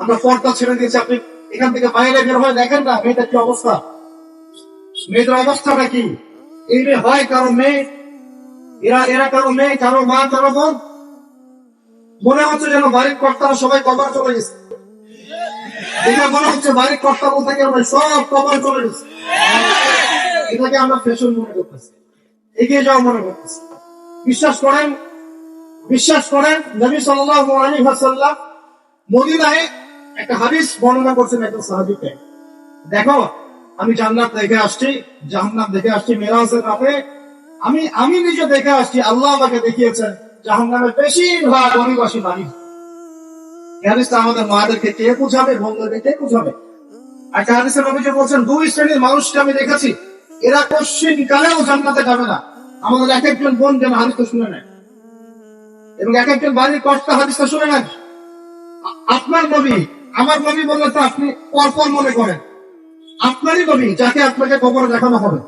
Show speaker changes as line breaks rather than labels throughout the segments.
আমরা পর্দা ছেড়ে দিয়েছি আপনি এখান থেকে বাইরে বের হয়ে দেখেন না মেয়েটার কি অবস্থা? মেয়েদের অবস্থাটা কি? এই মেয়ে হয় কারও মেয়ে? এরা এরা কারও মেয়ে কারও মা কারও বোন? মনে হচ্ছে যেন বাড়ির কর্তারা সবাই কবর চলে গেছে। এটা মনে হচ্ছে বাড়ির কর্তা বলতে নয়, সব কবর চলে গেছে। এটাকে আমরা ফ্যাশন মনে করতেছি। এগিয়ে যাওয়া মনে করতেছি। বিশ্বাস করেন? বিশ্বাস করেন? নবী সাল্লাল্লাহু আলাইহি ওয়াসাল্লাম মদিনায় একটা হাদিস বর্ণনা করছেন একজন সাহাবীকে। দেখো, আমি জান্নাত দেখে আসছি, জাহান্নাম দেখে আসছি, মেরাজের রাতে। আমি আমি নিজে দেখে আসছি, আল্লাহ আমাকে দেখিয়েছেন, জাহান্নামের বেশিরভাগ অনিবাসী নারী আমাদের কে বুঝাবে কে বুঝাবে? একটা অভিযোগ দুই শ্রেণির মানুষকে আমি দেখেছি, এরা কশ্চিন কালেও জান্নাতে যাবে না। আমাদের এক একজন বোন যেন হাদিসটা শুনে নেয়। এবং এক একজন বাড়ির কর্তা হাদিসটা শুনে আ- আপনার নবী আমার নবী বললে তো আপনি পরপর মনে করেন। আপনারই নবী, যাকে আপনাকে কবরে দেখানো হবে।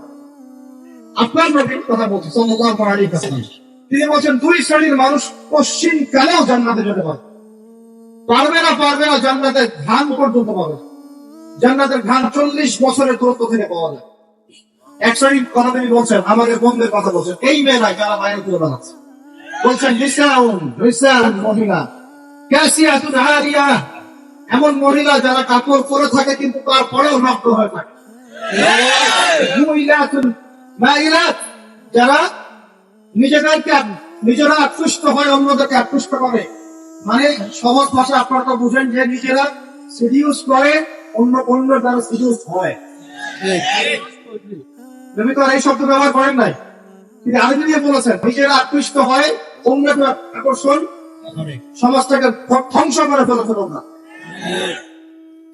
আপনার নবীর কথা বলছি, সাল্লাল্লাহু তিনি বলছেন, দুই শ্রেণির মানুষ পশ্চিম কালেও জান্নাতে যেতে পারে। পারবে না পারবে না জান্নাতের ধান পর্যন্ত পাবে। জান্নাতের ধান চল্লিশ বছরের দূরত্ব থেকে পাওয়া যায়। এক শ্রেণির কথা তিনি বলছেন, আমাদের বন্ধুদের কথা বলছেন, এই মেয়েরাই যারা বাইরে তুলে বেড়াচ্ছে। বলছেন, নিসাউন নিসাউন মহিলা, ক্যাসিয়াতুন আরিয়া এমন মহিলা যারা কাপড় পরে থাকে কিন্তু তারপরেও নষ্ট হয়ে থাকে। যারা নিজেদেরকে নিজেরা আকৃষ্ট হয় অন্যদেরকে আকৃষ্ট করে। মানে সহজ ভাষা আপনারা তো বুঝেন যে নিজেরা সিডিউস করে অন্য অন্য দ্বারা সিডিউস হয়। নবী তো আর এই শব্দ ব্যবহার করেন নাই। তিনি আরবি দিয়ে বলেছেন নিজেরা আকৃষ্ট হয় অন্যকে আকর্ষণ সমাজটাকে ধ্ব- ধ্বংস করে ফেলে ফেলো না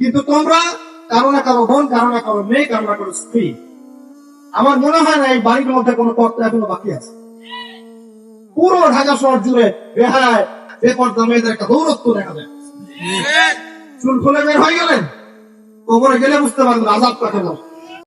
কিন্তু তোমরা কারও না কারও বোন, কারও না কারও মেয়ে, কারও না কারও স্ত্রী, আমার মনে হয় না এই বাড়ির মধ্যে কোনো কর্তা এখনও বাকি আছে। পুরো ঢাকা শহর জুড়ে বেহায়, বেপর্দা মেয়েদের একটা দৌরত্ব দেখা যায়। চুল খুলে বের হয়ে গেলেন কবরে গেলে বুঝতে পারবেন আজাদ কাকে বলে